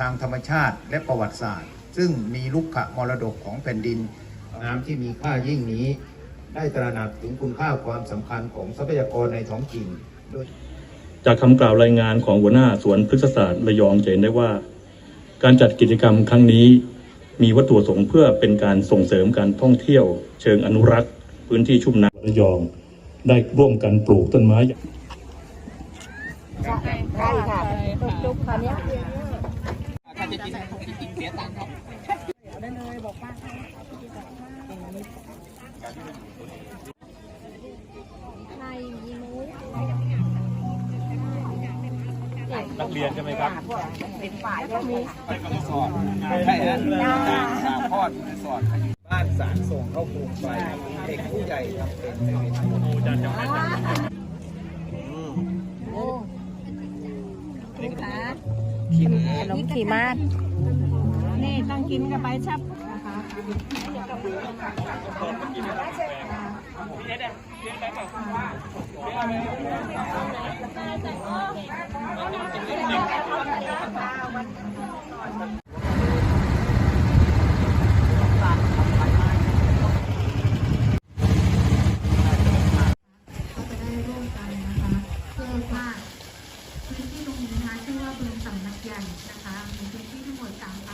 ทางธรรมชาติและประวัติศาสตร์ ซึ่งมีลุกขะมรดกของแผ่นดิน น้ำที่มีค่ายิ่งนี้ ได้ตระหนักถึงคุณค่าความสำคัญของทรัพยากรในท้องถิ่นโดยจากคำกล่าวรายงานของหัวหน้าสวนพฤกษศาสตร์ระยองจะเห็นได้ว่า การจัดกิจกรรมครั้งนี้ มีวัตถุประสงค์เพื่อเป็นการส่งเสริมการท่องเที่ยว เชิงอนุรักษ์ พื้นที่ชุ่มน้ำระยอง ได้ร่วมกันปลูกต้นไม้ได้ค่ะจุ๊บคราวเนี้ยถ้าจะกิน จะกินเสียตังค์ครับในยีนูนักเรียนใช่ไหมครับเป็นฝ่ายก็มีสอดใช่ฮะสามพอดสอดบ้านสารส่งเข้าโคมไฟเด็กผู้ใหญ่ทำเป็นไม่เป็นโอ้นี่ค่ะ ขี้หมูขนมขี่ม้านี่ต้องกินกับใบชับก็ นะคะชื่องสำนักใหญ่นะคะมีพื้นที่ทั้งหมด3